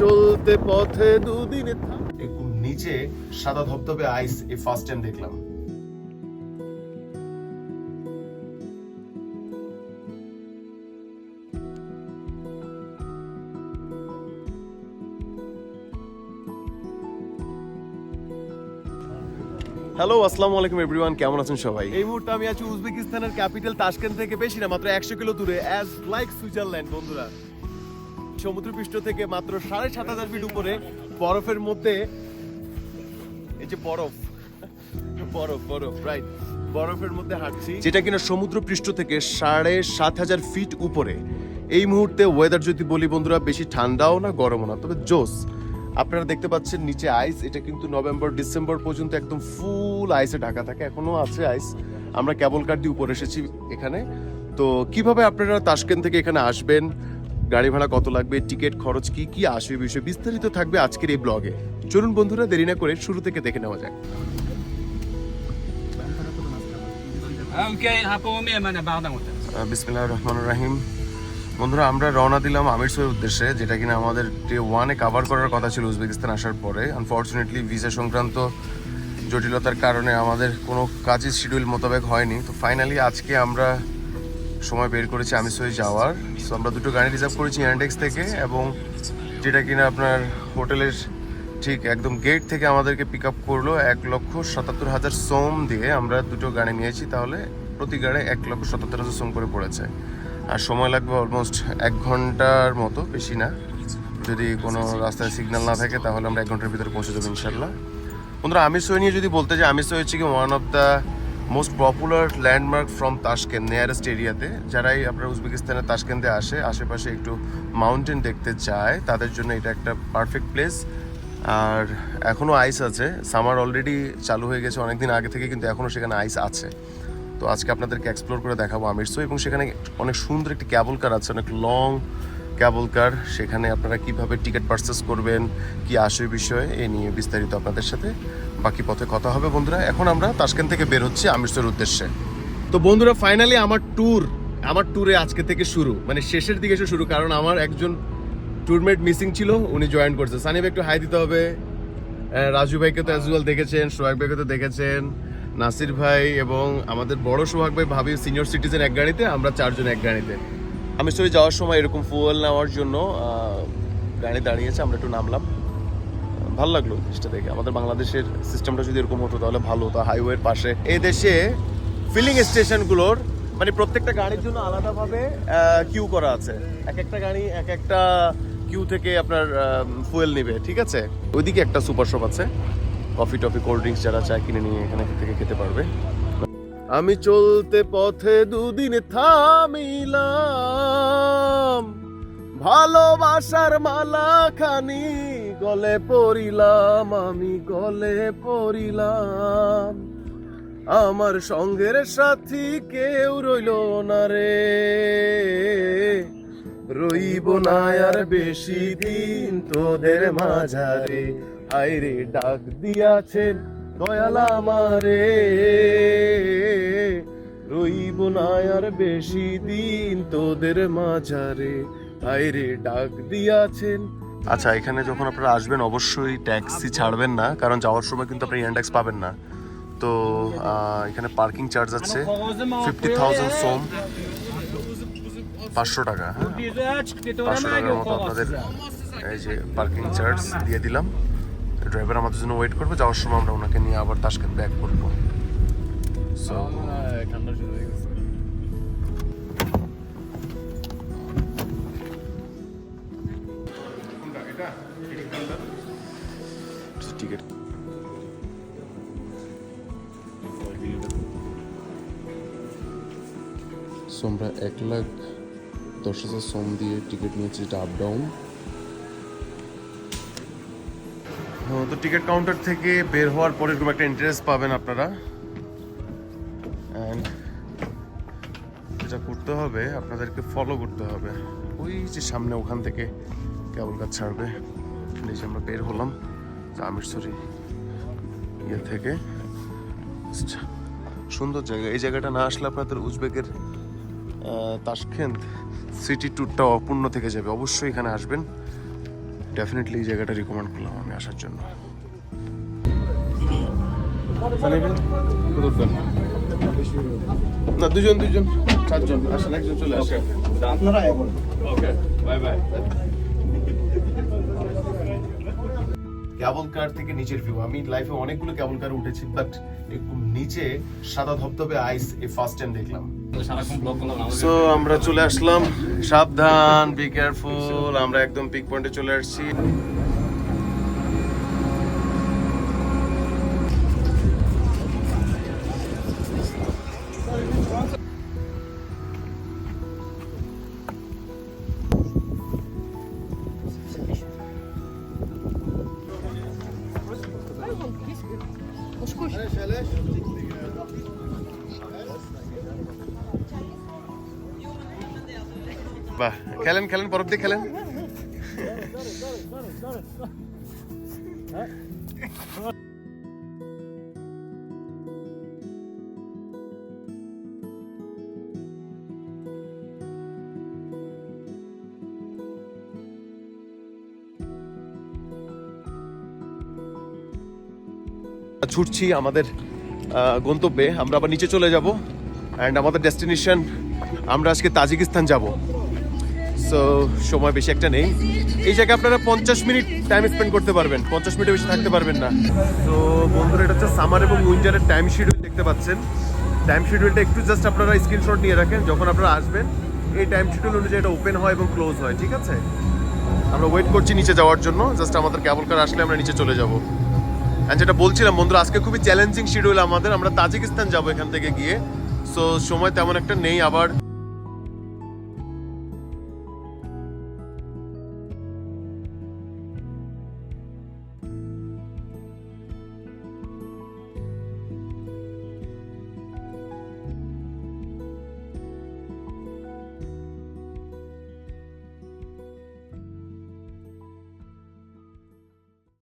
চলতে পথে দুদিনে একটু নিচে সাদা ধবধবে আইস এই ফার্স্ট টাইম দেখলাম। হ্যালো আসসালামু আলাইকুম এভরিওয়ান কেমন আছেন সবাই? এই মুহূর্তে আমি আছি উজবেকিস্তানের ক্যাপিটাল তাশকেন্ট থেকে বেশি না মাত্র একশো কিলো দূরে অ্যাজ লাইক সুইজারল্যান্ড বন্ধুরা। সমুদ্রপৃষ্ঠ থেকে মাত্র সাড়ে সাত হাজার ফিট উপরে, বরফের মধ্যে, এই যে বরফ বরফ বরফ রাইট বরফের মধ্যে হাঁটছি। যেটা কিনা সমুদ্রপৃষ্ঠ থেকে সাড়ে সাত হাজার ফিট উপরে। এই মুহূর্তে ওয়েদার যদি বলি বন্ধুরা, বেশি ঠান্ডাও না, গরমও না, তবে জোস আপনারা দেখতে পাচ্ছেন নিচে আইস এটা কিন্তু নভেম্বর, ডিসেম্বর পর্যন্ত একদম ফুল আইসে ঢাকা থাকে, এখনও আছে আইস আমরা কেবল কার দিয়ে উপরে এসেছি এখানে। তো কীভাবে আপনারা তাশকেন থেকে এখানে আসবেন? গাড়ি ভাড়া কত লাগবে টিকিট খরচ কি কি আসবে বিষয়ে বিস্তারিত থাকবে আজকের এই ব্লগে। চলুন বন্ধুরা দেরি না করে শুরু থেকে দেখে নেওয়া যাক। রহমান রাহিম। বন্ধুরা আমরা রওনা দিলাম আমিরসোয়ের উদ্দেশ্যে যেটা কিনা আমাদের ডে ওয়ানে কাভার করার কথা ছিল উজবেকিস্তান আসার পরে। আনফর্চুনেটলি ভিসা সংক্রান্ত জটিলতার কারণে আমাদের কোনো কাজের শিডিউল মোতাবেক হয়নি। তো ফাইনালি আজকে আমরা সময় বের করেছি আমিরসই যাওয়ার। সো আমরা দুটো গাড়ি রিজার্ভ করেছি ইয়ান্ডেক্স থেকে এবং যেটা কিনা আপনার হোটেলের ঠিক একদম গেট থেকে আমাদেরকে পিক আপ করল এক লক্ষ সাতাত্তর হাজার সোম দিয়ে। আমরা দুটো গাড়ি নিয়েছি তাহলে প্রতি গাড়ি এক লক্ষ সাতাত্তর হাজার সোম করে পড়েছে। আর সময় লাগবে অলমোস্ট এক ঘণ্টার মতো, বেশি না। যদি কোনো রাস্তায় সিগন্যাল না থাকে তাহলে আমরা এক ঘণ্টার ভিতরে পৌঁছে যাব ইনশাল্লাহ বন্ধুরা সই নিয়ে যদি বলতে আমির সই হচ্ছে কি one of the most popular landmark from Tashkent nearest এরিয়াতে যারাই আপনার উজবেকিস্তানের তাশকেন্দে আসে, আশেপাশে একটু মাউন্টেন দেখতে চায়, তাদের জন্য এটা একটা পারফেক্ট প্লেস আর এখনও আইস আছে। সামার অলরেডি চালু হয়ে গেছে অনেকদিন আগে থেকে, কিন্তু এখনও সেখানে আইস আছে। তো আজকে আপনাদেরকে এক্সপ্লোর করে দেখাবো আমিরসো এবং সেখানে অনেক সুন্দর একটি ক্যাবল কার আছে, অনেক লং ক্যাবল কার, সেখানে আপনারা কীভাবে টিকিট পারচেস করবেন, কি আসে বিষয়ে, এ নিয়ে বিস্তারিত আপনাদের সাথে বাকি পথে কথা হবে বন্ধুরা। এখন আমরা তাশকেন থেকে বের হচ্ছি আমিরসোর উদ্দেশ্যে। তো বন্ধুরা ফাইনালি আমার ট্যুর আমার ট্যুরে আজকে থেকে শুরু মানে শেষের দিকে এসে শুরু, কারণ আমার একজন ট্যুরমেট মিসিং ছিল, উনি জয়েন করছে। সানি ভাই একটু হাই দিতে হবে। রাজু ভাইকে তো অ্যাজুয়াল দেখেছেন, সোহাগ ভাইকে তো দেখেছেন, নাসির ভাই এবং আমাদের বড় সোহাগ ভাই ভাবি সিনিয়র সিটিজেন এক গাড়িতে, আমরা চারজন এক গাড়িতে। আমি সরি যাওয়ার সময় এরকম ফুয়েল নেওয়ার জন্য গাড়ি দাঁড়িয়েছে, আমরা একটু নামলাম। ভালো লাগল জিনিসটা দেখে। আমাদের বাংলাদেশের সিস্টেমটা যদি এরকম হতো, তাহলে ভালো হতো হাইওয়ের পাশে। এই দেশে ফিলিং স্টেশনগুলোর মানে প্রত্যেকটা গাড়ির জন্য আলাদাভাবে কিউ করা আছে। এক একটা গাড়ি এক একটা কিউ থেকে আপনার ফুয়েল নেবে, ঠিক আছে? ওইদিকে একটা সুপার শপ আছে। কফি টফি কোল্ড ড্রিঙ্কস যারা চায় কিনে নিয়ে এখানে থেকে খেতে পারবে। আমি চলতে পথে দুদিন থামিলাম। ভালোবাসার মালা খানি গলে পড়িলাম, আমি গলে পড়িলাম। আমার সঙ্গের সাথী কেউ রইল না রে। রইব না আর বেশি দিন তোদের মাঝারে। আইরে ডাক দিয়াছেন দয়াল আমারে। রইব না আর বেশি দিন তোদের মাঝারে। আইরে ডাক দিয়াছেন। আচ্ছা এখানে যখন আপনারা আসবেন অবশ্যই ট্যাক্সি ছাড়বেন না কারণ যাওয়ার সময় কিন্তু আপনি ইন্ডেক্স পাবেন না। তো এখানে পার্কিং চার্জ আছে ফিফটি থাউজেন্ড সোম পাঁচশো টাকা হ্যাঁ। পাঁচশো টাকার মতো আপনাদের এই যে পার্কিং চার্জ দিয়ে দিলাম। ড্রাইভার আমাদের জন্য ওয়েট করবে যাওয়ার সময় আমরা ওনাকে নিয়ে আবার তাসকেত ব্যাক করব। টিকিট সো আমরা এক লাখ দশ হাজার সোম দিয়ে টিকিট নিয়েছি যেটা আপ ডাউন তো টিকিট কাউন্টার থেকে বের হওয়ার পরে খুব একটা ইন্টারেস্ট পাবেন আপনারা। অ্যান্ড যেটা করতে হবে আপনাদেরকে ফলো করতে হবে। ওই যে সামনে ওখান থেকে কেবল কাজ ছাড়বে। আমরা বের হলাম। আমিরসরি ইয়ে থেকে। আচ্ছা, সুন্দর জায়গা। এই জায়গাটা না আসলে আপনাদের উজবেকের তাশকেন্দ সিটি ট্যুরটা অপূর্ণ থেকে যাবে। অবশ্যই এখানে আসবেন। ডেফিনেটলি এই জায়গাটা রিকমেন্ড করলাম আমি আসার জন্য। না দুজন দুজন চারজন আসেন একজন চলে আসেন। Okay bye bye. Cable car থেকে নিচের ভিউ আমি লাইফে অনেকগুলো ক্যাবল কার উঠেছি বাট একটু নিচে সাদা ধবধবে আইস এই ফার্স্ট টাইম দেখলাম। সো আমরা চলে আসলাম। সাবধান বি কেয়ারফুল আমরা একদম পিক পয়েন্টে চলে আসছি। বাহ খেলেন খেলেন বরফ দিয়ে খেলেন ছুটছি আমাদের গন্তব্যে। আমরা আবার নিচে চলে যাব অ্যান্ড আমাদের ডেস্টিনেশন আমরা আজকে তাজিকিস্তান যাব। সো সময় বেশি একটা নেই। এই জায়গায় আপনারা পঞ্চাশ মিনিট টাইম স্পেন্ড করতে পারবেন। পঞ্চাশ মিনিটের বেশি থাকতে পারবেন না। তো বন্ধুরা, এটা হচ্ছে সামার এবং উইন্টারের টাইম শিডিউল দেখতে পাচ্ছেন। টাইম শিডিউলটা একটু জাস্ট আপনারা স্ক্রিনশট নিয়ে রাখেন। যখন আপনারা আসবেন, এই টাইম শিডিউল অনুযায়ী এটা ওপেন হয় এবং ক্লোজ হয়, ঠিক আছে? আমরা ওয়েট করছি নিচে যাওয়ার জন্য। জাস্ট আমাদের ক্যাবল কার আসলে আমরা নিচে চলে যাব। অ্যান্ড যেটা বলছিলাম বন্ধুরা আজকে খুবই চ্যালেঞ্জিং শিডিউল আমাদের। আমরা তাজিকিস্তান যাব এখান থেকে গিয়ে। সো সময় তেমন একটা নেই আবার।